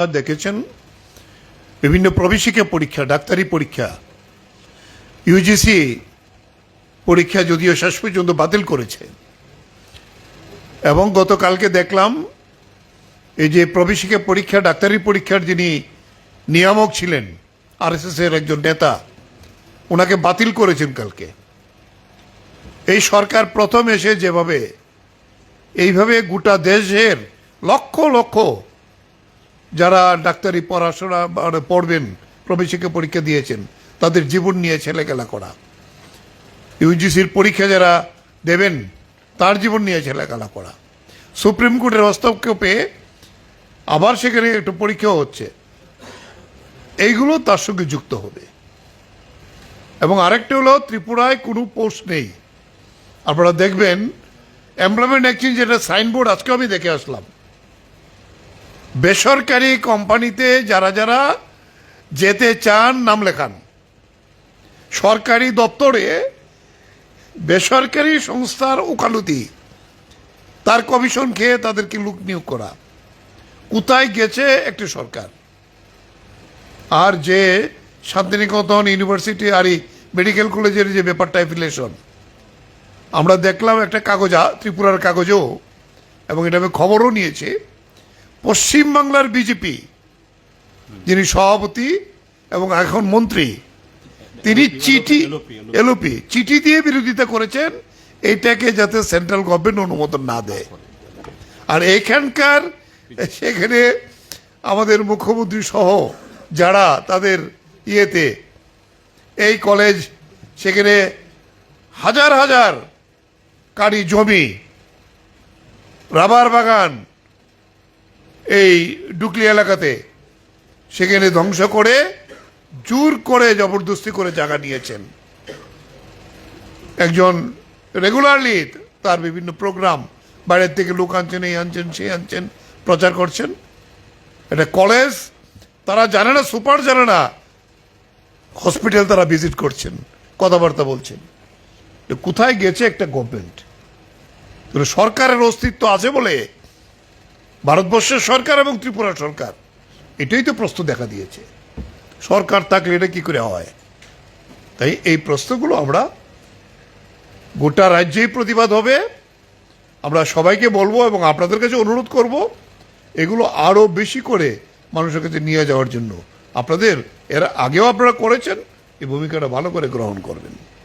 দেখেছেন? বিভিন্ন প্রবেশিকা পরীক্ষা, ডাক্তারি পরীক্ষা। ইউজিসি পরীক্ষা যদিও শেষ পর্যন্ত বাতিল করেছে। এবং গতকালকে দেখলাম, এই যে প্রবেশিকা পরীক্ষা, ডাক্তারি পরীক্ষার যিনি নিয়ামক ছিলেন আরএসএস এর একজন নেতা ওনাকে বাতিল করেছেন কালকে। এই সরকার প্রথম এসে যেভাবে, এইভাবে গোটা দেশের লক্ষ লক্ষ যারা ডাক্তারি, পড়াশোনা পড়বেন, প্রবেশিকা পরীক্ষা দিয়েছেন, তাদের জীবন নিয়ে ছেলেখেলা করা। ইউজিসির পরীক্ষা যারা দেবেন, তার জীবন নিয়ে ছেলেখেলা করা। সুপ্রিম কোর্টের হস্তক্ষেপে আবার সেখানে একটু পরীক্ষা হচ্ছে। এইগুলো তার সঙ্গে যুক্ত হবে। এবং আরেকটা হলো, ত্রিপুরায় কোনো পোস্ট নেই। আপনারা দেখবেন, এমপ্লয়মেন্ট এক্সচেঞ্জ যেটা সাইনবোর্ড আজকে আমি দেখে আসলাম। বেসরকারি কোম্পানিতে যারা যারা যেতে চান, নাম লেখান। সরকারি দপ্তরে বেসরকারি সংস্থার ওকালতি। তার কমিশন খেয়ে তাদেরকে লুক নিয়োগ করা। কোথায় গেছে একটি সরকার। আর যে শান্তিনিকেতন ইউনিভার্সিটি আর এই মেডিকেল কলেজের যে ব্যাপারটা অ্যাফিলিয়েশন আমরা দেখলাম একটা কাগজ ত্রিপুরার কাগজও, এবং এটা আমি খবরও নিয়েছি। পশ্চিমবাংলার বিজেপি যিনি সভাপতি এবং এখন মন্ত্রী তিনি চিঠি এলওপি চিঠি দিয়ে বিরোধিতা করেছেন এটাকে যাতে সেন্ট্রাল গভর্নমেন্ট অনুমোদন না দেয়। আর এখানকার সেখানে আমাদের মুখ্যমন্ত্রী সহ যারা তাদের ইয়েতে এই কলেজ সেখানে হাজার হাজার কারি জমি রাবার বাগান এই ডুকলি এলাকাতে সেখানে ধ্বংস করে, জোর করে জবরদস্তি করে জায়গা নিয়েছেন। একজন রেগুলারলি তার বিভিন্ন প্রোগ্রাম বাইরের থেকে লোক আনছেন, এই আনছেন, সেই আনছেন, প্রচার করছেন। এটা কলেজ তারা জানে না সুপার জানে না হসপিটাল তারা ভিজিট করছেন, কথাবার্তা বলছেন। কোথায় গেছে একটা গভর্নমেন্ট সরকারের অস্তিত্ব আছে বলে ভারতবর্ষের সরকার এবং ত্রিপুরা সরকার। এটাই তো প্রশ্ন দেখা দিয়েছে। সরকার থাকলে এটা কি করে হয়? তাই এই প্রশ্নগুলো আমরা গোটা রাজ্যেই প্রতিবাদ হবে। আমরা সবাইকে বলব এবং আপনাদের কাছে অনুরোধ করব, এগুলো আরও বেশি করে মানুষের কাছে নিয়ে যাওয়ার জন্য। আপনাদের, এর আগেও আপনারা করেছেন, এই ভূমিকাটা ভালো করে গ্রহণ করবেন।